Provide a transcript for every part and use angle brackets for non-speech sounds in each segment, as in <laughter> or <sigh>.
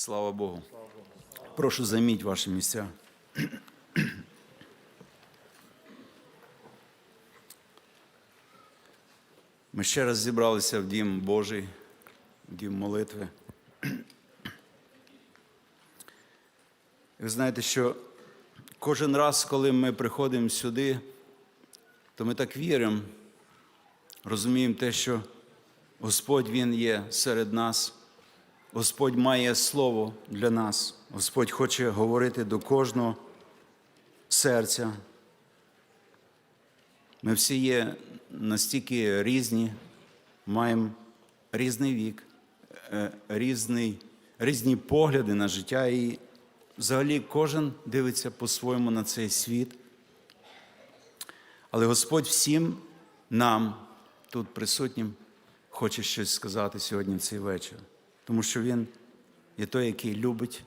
Слава Богу. Прошу займіть ваші місця. Ми ще раз зібралися в Дім Божий, в Дім молитви. Ви знаєте, що кожен раз, коли ми приходимо сюди, то ми так віримо, розуміємо те, що Господь Він є серед нас. Господь має слово для нас. Господь хоче говорити до кожного серця. Ми всі є настільки різні, маємо різний вік, е, різний, різні погляди на життя, і взагалі кожен дивиться по-своєму на цей світ. Але Господь всім нам, тут присутнім, хоче щось сказати сьогодні в цей вечір. Тому що Він є той, який любить,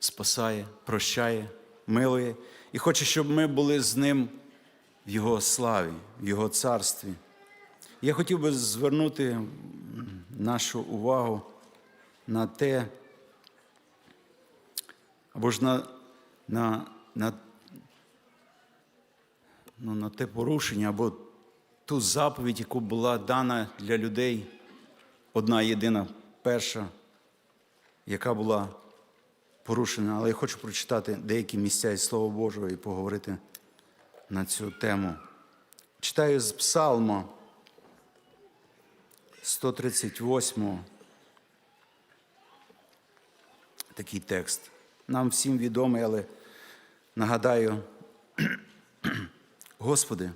спасає, прощає, милує і хоче, щоб ми були з ним в Його славі, в Його царстві. Я хотів би звернути нашу увагу на те, або ж на, на, на, ну, на те порушення, або ту заповідь, яку була дана для людей одна єдина перша, яка була порушена. Але я хочу прочитати деякі місця із Слова Божого і поговорити на цю тему. Читаю з Псалма 138 такий текст. Нам всім відомий, але нагадаю, <clears throat> Господи,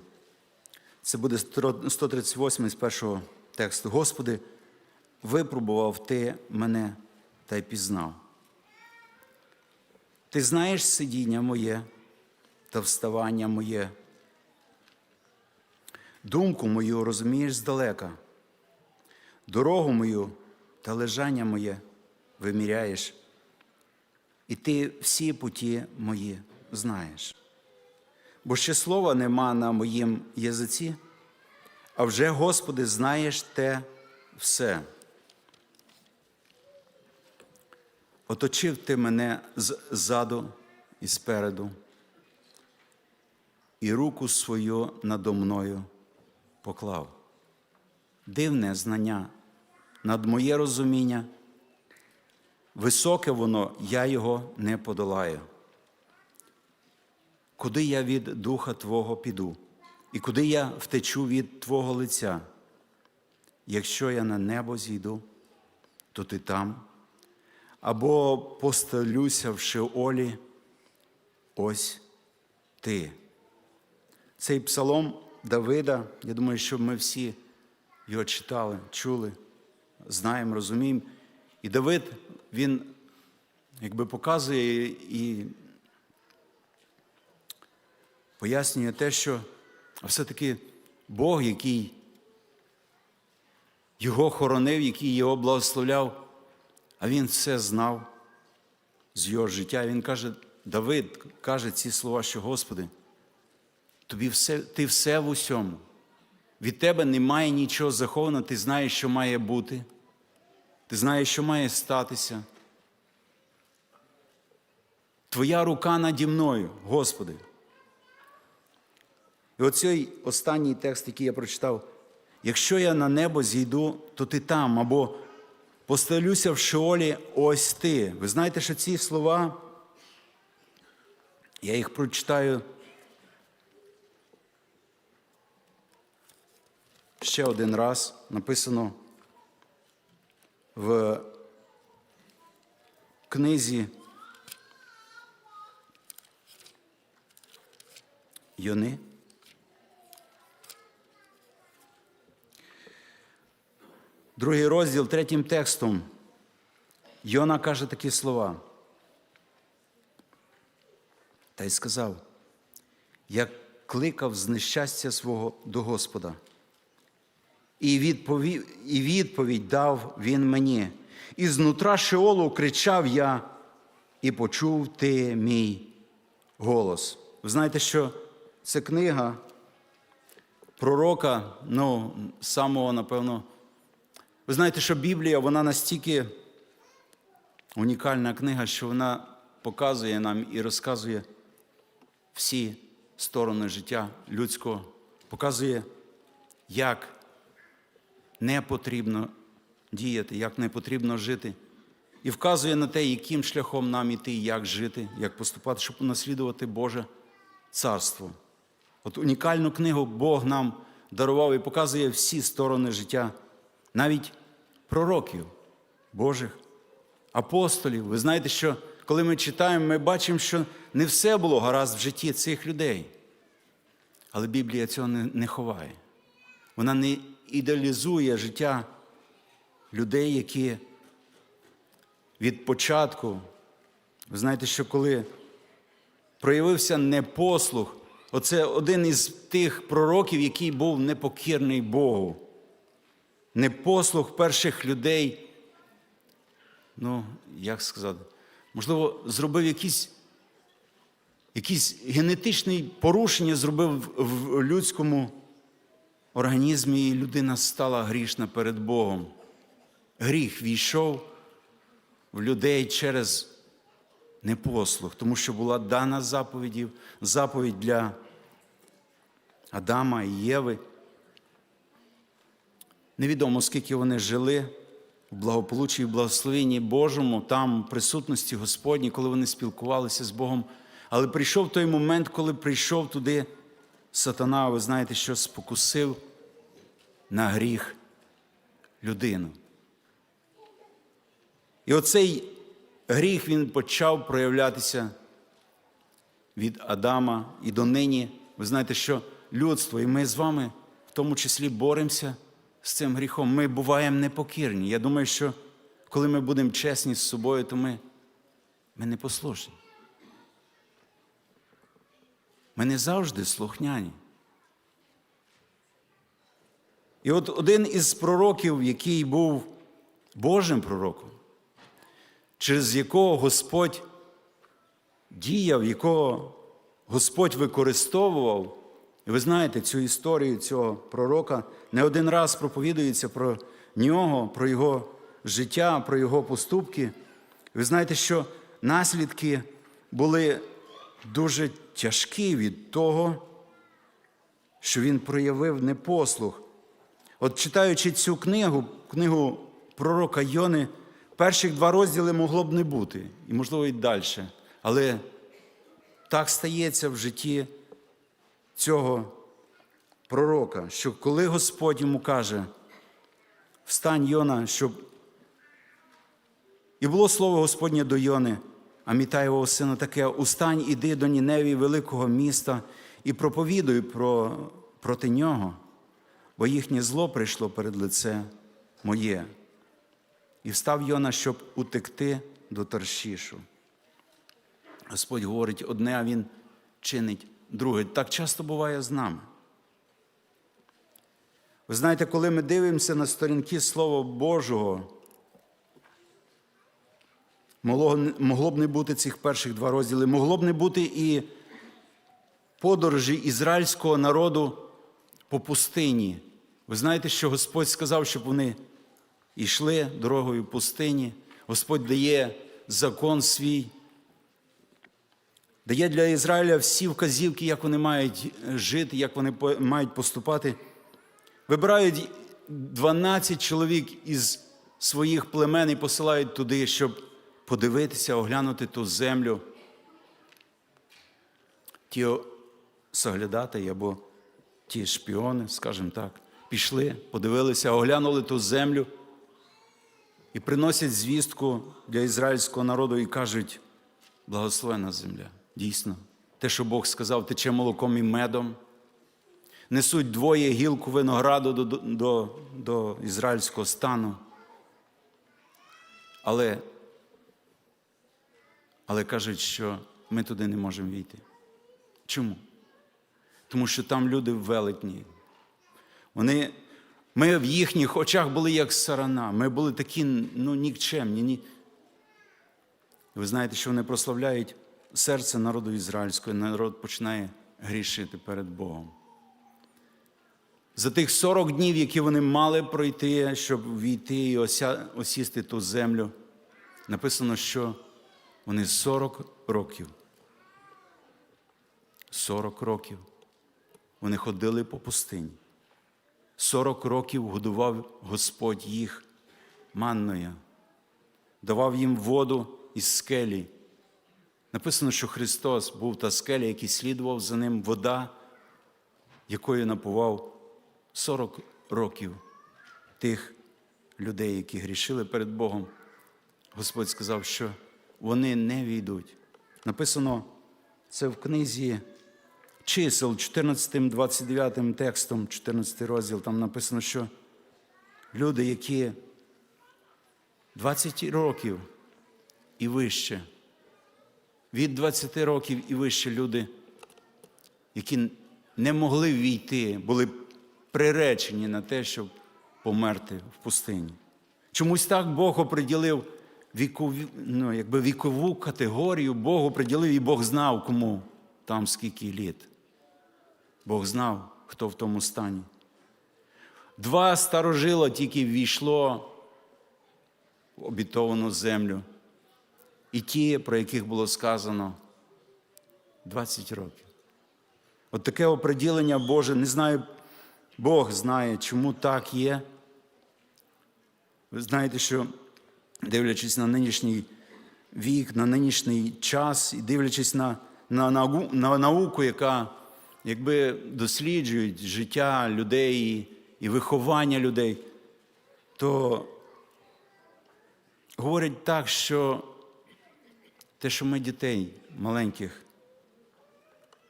це буде 138 з першого тексту. Господи, випробував ти мене та й пізнав. Ти знаєш сидіння моє та вставання моє. Думку мою розумієш здалека, дорогу мою та лежання моє виміряєш, і ти всі путі мої знаєш. Бо ще слова нема на моїм язиці, а вже, Господи, знаєш те все. Оточив ти мене ззаду і спереду, і руку свою надо мною поклав. Дивне знання над моє розуміння, високе воно, я його не подолаю. Куди я від Духа Твого піду, і куди я втечу від Твого лиця? Якщо я на небо зійду, то ти там або постелюся в Шеолі, ось ти. Цей псалом Давида, я думаю, що ми всі його читали, чули, знаємо, розуміємо. І Давид, він якби показує і пояснює те, що все-таки Бог, який його хоронив, який його благословляв, а він все знав з його життя. Він каже, Давид каже ці слова, що Господи, тобі все, ти все в усьому. Від тебе немає нічого заховано, ти знаєш, що має бути, ти знаєш, що має статися. Твоя рука наді мною, Господи. І оцей останній текст, який я прочитав, якщо я на небо зійду, то ти там, або постелюся в Шеолі, ось ти. Ви знаєте, що ці слова, я їх прочитаю ще один раз. Написано в книзі Йони. Другий розділ третім текстом. Йона каже такі слова. Та й сказав: я кликав з нещастя свого до Господа. І відповідь, і відповідь дав він мені. І знутра Шеолу кричав я, і почув ти мій голос. Ви знаєте, що це книга пророка, ну, самого, напевно, ви знаєте, що Біблія, вона настільки унікальна книга, що вона показує нам і розказує всі сторони життя людського, показує, як не потрібно діяти, як не потрібно жити, і вказує на те, яким шляхом нам іти, як жити, як поступати, щоб унаслідувати Боже царство. От унікальну книгу Бог нам дарував і показує всі сторони життя, навіть пророків Божих, апостолів. Ви знаєте, що коли ми читаємо, ми бачимо, що не все було гаразд в житті цих людей. Але Біблія цього не, ховає. Вона не ідеалізує життя людей, які від початку, ви знаєте, що коли проявився непослух, оце один із тих пророків, який був непокірний Богу. Непослух перших людей, ну, як сказати, можливо, зробив якісь, якісь генетичні порушення, зробив в- людському організмі, і людина стала грішна перед Богом. Гріх війшов в людей через непослух, тому що була дана заповідь, заповідь для Адама і Єви. Невідомо, скільки вони жили в благополуччі і благословенні Божому, там, в присутності Господній, коли вони спілкувалися з Богом. Але прийшов той момент, коли прийшов туди сатана, ви знаєте, що спокусив на гріх людину. І оцей гріх він почав проявлятися від Адама і донині. Ви знаєте, що людство, і ми з вами в тому числі боремося з цим гріхом. Ми буваємо непокірні. Я думаю, що коли ми будемо чесні з собою, то ми, ми не послушні. Ми не завжди слухняні. І от один із пророків, який був Божим пророком, через якого Господь діяв, якого Господь використовував. І ви знаєте цю історію цього пророка не один раз проповідується про нього, про його життя, про його поступки. Ви знаєте, що наслідки були дуже тяжкі від того, що він проявив непослух. От читаючи цю книгу, книгу пророка Йони, перших два розділи могло б не бути, і, можливо, і далі. Але так стається в житті цього пророка, що коли Господь йому каже, встань Йона, щоб. І було слово Господнє до Йони, Амітаєвого сина таке: Устань, іди до Ніневі, великого міста, і проповідуй про, проти нього, бо їхнє зло прийшло перед лице моє. І встав Йона, щоб утекти до Таршішу. Господь говорить одне, а Він чинить друге. Так часто буває з нами. Ви знаєте, коли ми дивимося на сторінки Слова Божого, могло, б не бути цих перших два розділи, могло б не бути і подорожі ізраїльського народу по пустині. Ви знаєте, що Господь сказав, щоб вони йшли дорогою пустині. Господь дає закон свій, дає для Ізраїля всі вказівки, як вони мають жити, як вони мають поступати. Вибирають 12 чоловік із своїх племен і посилають туди, щоб подивитися, оглянути ту землю. Ті соглядати або ті шпіони, скажімо так, пішли, подивилися, оглянули ту землю і приносять звістку для ізраїльського народу і кажуть: благословена земля. Дійсно, те, що Бог сказав, тече молоком і медом. Несуть двоє гілку винограду до, до, до ізраїльського стану. Але, але кажуть, що ми туди не можемо війти. Чому? Тому що там люди велетні. Вони, ми в їхніх очах були як сарана. Ми були такі ну, нікчемні. Ні. Ви знаєте, що вони прославляють серце народу ізраїльського, народ починає грішити перед Богом. За тих 40 днів, які вони мали пройти, щоб війти і осісти ту землю, написано, що вони 40 років. 40 років вони ходили по пустині. 40 років годував Господь їх манною, давав їм воду із скелі. Написано, що Христос був та скеля, який слідував за ним вода, якою напував 40 років тих людей, які грішили перед Богом. Господь сказав, що вони не війдуть. Написано це в книзі чисел, 14, 29 текстом, 14 розділ, там написано, що люди, які 20 років і вище, від 20 років і вище люди, які не могли війти, були приречені на те, щоб померти в пустині. Чомусь так Бог оприділив вікові, ну, якби вікову категорію, Бог оприділив, і Бог знав, кому там скільки літ. Бог знав, хто в тому стані. Два старожила тільки ввійшло в обітовану землю. І ті, про яких було сказано 20 років. От таке оприділення Боже, не знаю, Бог знає, чому так є. Ви знаєте, що дивлячись на нинішній вік, на нинішній час і дивлячись на, на, нау- на науку, яка якби досліджує життя людей і виховання людей, то говорять так, що те, що ми дітей маленьких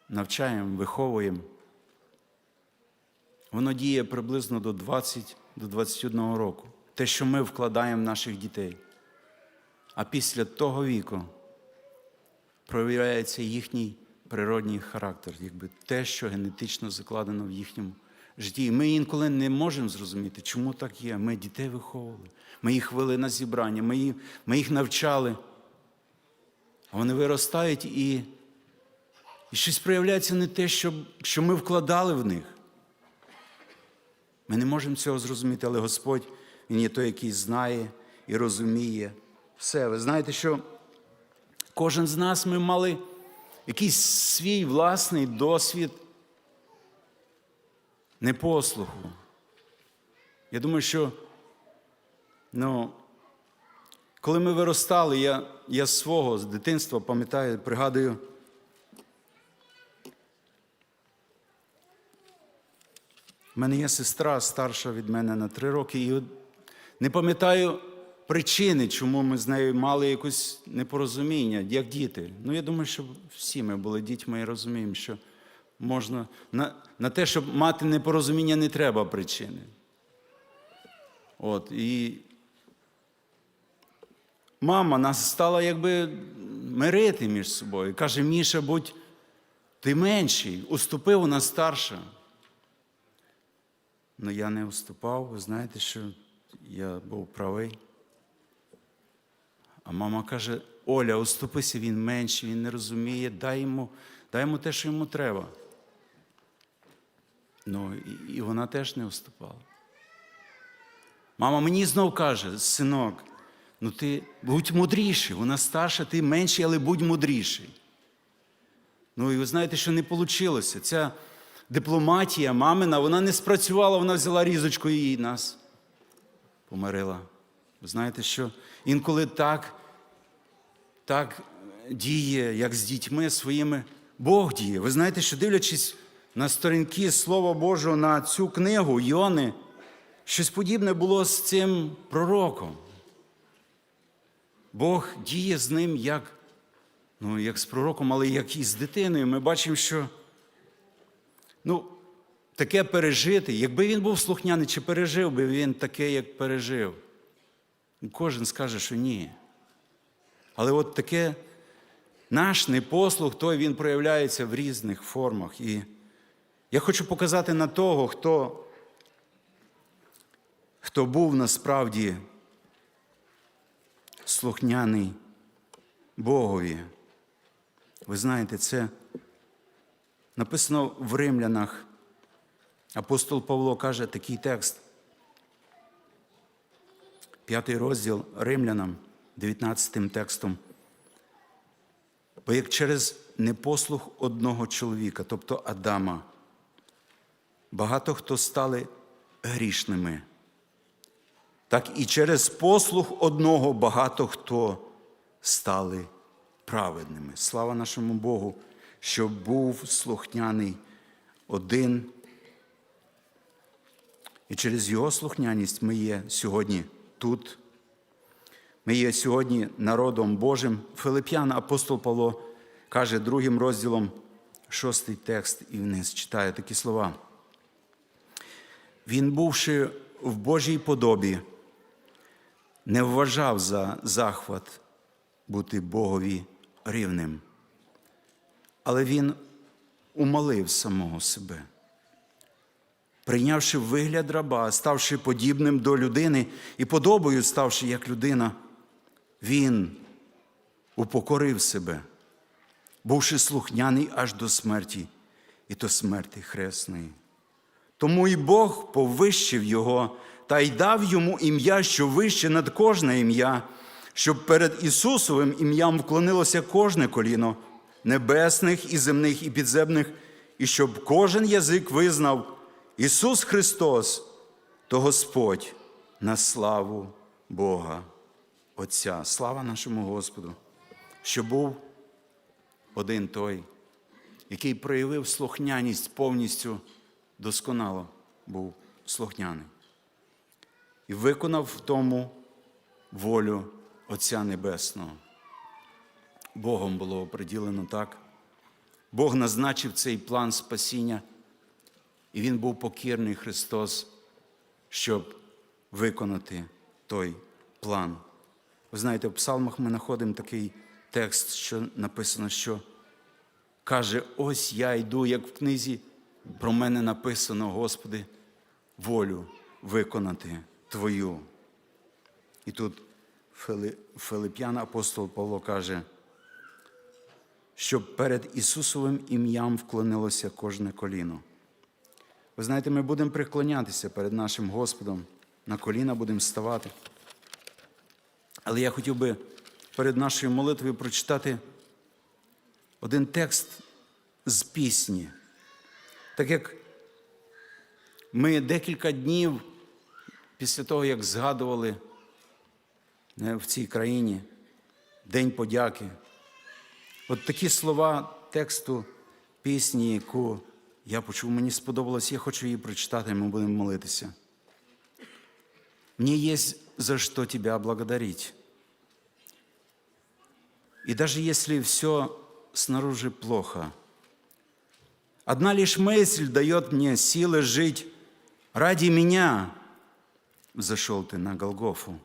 навчаємо, виховуємо, воно діє приблизно до 20 до 21 року. Те, що ми вкладаємо в наших дітей. А після того віку проявляється їхній природній характер, якби те, що генетично закладено в їхньому житті. І ми інколи не можемо зрозуміти, чому так є. Ми дітей виховували, ми їх вели на зібрання, ми їх навчали. Вони виростають і, і щось проявляється не те, що, що ми вкладали в них. Ми не можемо цього зрозуміти, але Господь, Він є той, який знає і розуміє все. Ви знаєте, що кожен з нас ми мали якийсь свій власний досвід непослуху. Я думаю, що ну, коли ми виростали, я, я з свого з дитинства пам'ятаю, пригадую. У мене є сестра старша від мене на три роки, і не пам'ятаю причини, чому ми з нею мали якесь непорозуміння, як діти. Ну, я думаю, що всі ми були дітьми і розуміємо, що можна на, на те, щоб мати непорозуміння, не треба причини. От, і мама нас стала якби мирити між собою. Каже, Міша, будь ти менший, уступи, вона старша. Ну я не уступав, ви знаєте, що я був правий. А мама каже: Оля, уступися, він менший, він не розуміє, дай йому, дай йому те, що йому треба. Ну, і, вона теж не уступала. Мама мені знов каже, синок, ну ти будь мудріший, вона старша, ти менший, але будь мудріший. Ну і ви знаєте, що не вийшло. Ця дипломатія мамина, вона не спрацювала, вона взяла різочку і нас помирила. Ви знаєте, що інколи так, так діє, як з дітьми своїми, Бог діє. Ви знаєте, що дивлячись на сторінки Слова Божого на цю книгу Йони, щось подібне було з цим пророком. Бог діє з ним як, ну, як з пророком, але як і з дитиною. Ми бачимо, що ну, таке пережити, якби він був слухняний, чи пережив би він таке, як пережив. Кожен скаже, що ні. Але от таке наш непослух, той він проявляється в різних формах. І я хочу показати на того, хто, хто був насправді слухняний Богові. Ви знаєте, це написано в римлянах. Апостол Павло каже такий текст. П'ятий розділ римлянам, 19 текстом. Бо як через непослух одного чоловіка, тобто Адама, багато хто стали грішними, так і через послух одного багато хто стали праведними. Слава нашому Богу, що був слухняний один. І через його слухняність ми є сьогодні тут. Ми є сьогодні народом Божим. Филип'ян, апостол Павло каже другим розділом, шостий текст, і вниз читає такі слова. Він, бувши в Божій подобі, не вважав за захват бути Богові рівним, але він умолив самого себе. Прийнявши вигляд раба, ставши подібним до людини і подобою ставши як людина, він упокорив себе, бувши слухняний аж до смерті, і до смерті хресної. Тому і Бог повищив його та й дав йому ім'я, що вище над кожне ім'я, щоб перед Ісусовим ім'ям вклонилося кожне коліно небесних і земних, і підземних, і щоб кожен язик визнав Ісус Христос, то Господь на славу Бога Отця. Слава нашому Господу, що був один той, який проявив слухняність повністю досконало був слухняний і виконав в тому волю Отця Небесного. Богом було оприділено так. Бог назначив цей план спасіння, і Він був покірний Христос, щоб виконати той план. Ви знаєте, в псалмах ми знаходимо такий текст, що написано, що каже: ось я йду, як в книзі, про мене написано, Господи, волю виконати Твою. І тут Филип'ян апостол Павло каже, щоб перед Ісусовим ім'ям вклонилося кожне коліно. Ви знаєте, ми будемо приклонятися перед нашим Господом, на коліна будемо ставати. Але я хотів би перед нашою молитвою прочитати один текст з пісні. Так як ми декілька днів після того, як згадували в цій країні День подяки, от такі слова тексту пісні, яку я почув, мені сподобалось, я хочу її прочитати, ми будемо молитися. Мне есть за что тебя благодарить. И даже если все снаружи плохо, одна лишь мысль дает мне силы жить. Ради меня взошел ты на Голгофу.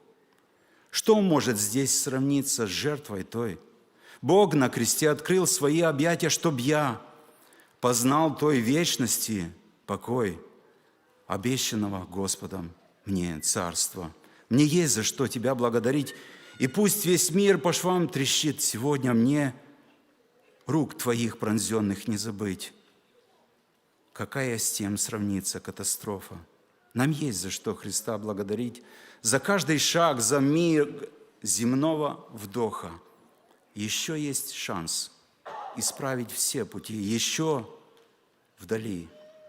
Что может здесь сравниться с жертвой той? Бог на кресте открыл свои объятия, чтоб я познал той вечности покой, обещанного Господом мне царства. Мне есть за что Тебя благодарить, и пусть весь мир по швам трещит сегодня мне, рук Твоих пронзенных не забыть. Какая с тем сравнится катастрофа? Нам есть за что Христа благодарить, за каждый шаг, за мир земного вдоха. Еще есть шанс исправить все пути. Еще вдали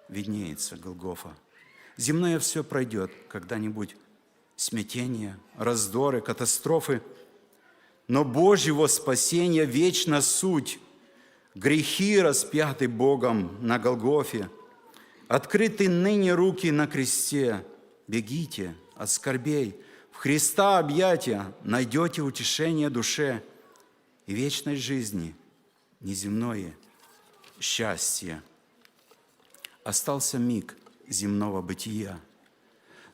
виднеется Голгофа. Земное все пройдет когда-нибудь, смятение, раздоры, катастрофы. Но Божьего спасения вечна суть. Грехи распяты Богом на Голгофе. Открыты ныне руки на кресте. Бегите от скорбей. В Христа объятия найдете утешение душе и вечной жизни, неземное счастье. Остался миг земного бытия.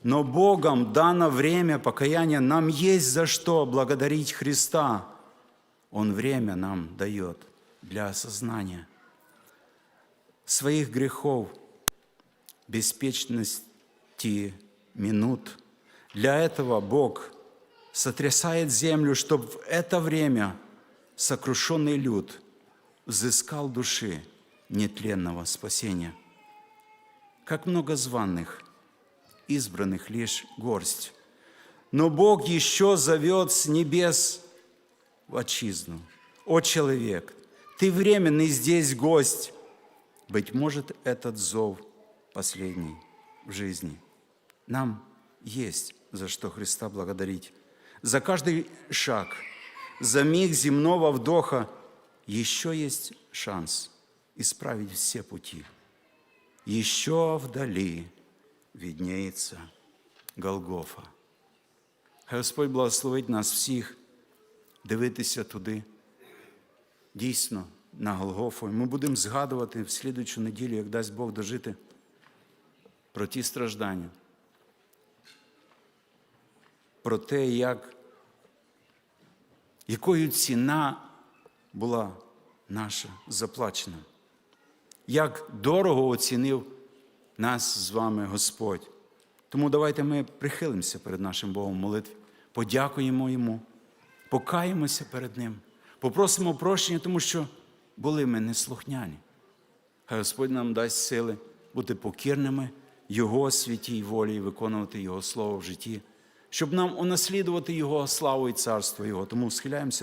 Но Богом дано время покаяния. Нам есть за что благодарить Христа. Он время нам дает для осознания своих грехов, беспечности минут. Для этого Бог сотрясает землю, чтобы в это время сокрушенный люд взыскал души нетленного спасения. Как много званных, избранных лишь горсть. но Бог еще зовет с небес в отчизну. О, человек, ты временный здесь гость. Быть может, этот зов последний в жизни. Нам есть за что Христа благодарить. За каждый шаг, за миг земного вдоха еще есть шанс исправить все пути. Еще вдали виднеется Голгофа. Хай Господь благословить нас всіх дивитися туди, дійсно, на Голгофу. Ми будемо згадувати в слідуючу неділю, як дасть Бог дожити про ті страждання, про те, як, якою ціна була наша заплачена, як дорого оцінив нас з вами Господь. Тому давайте ми прихилимося перед нашим Богом в молитві, подякуємо Йому, покаємося перед Ним, попросимо прощення, тому що були ми неслухняні. Хай Господь нам дасть сили бути покірними Його святій волі і виконувати Його Слово в житті, щоб нам унаслідувати Його славу і царство Його. Тому схиляємося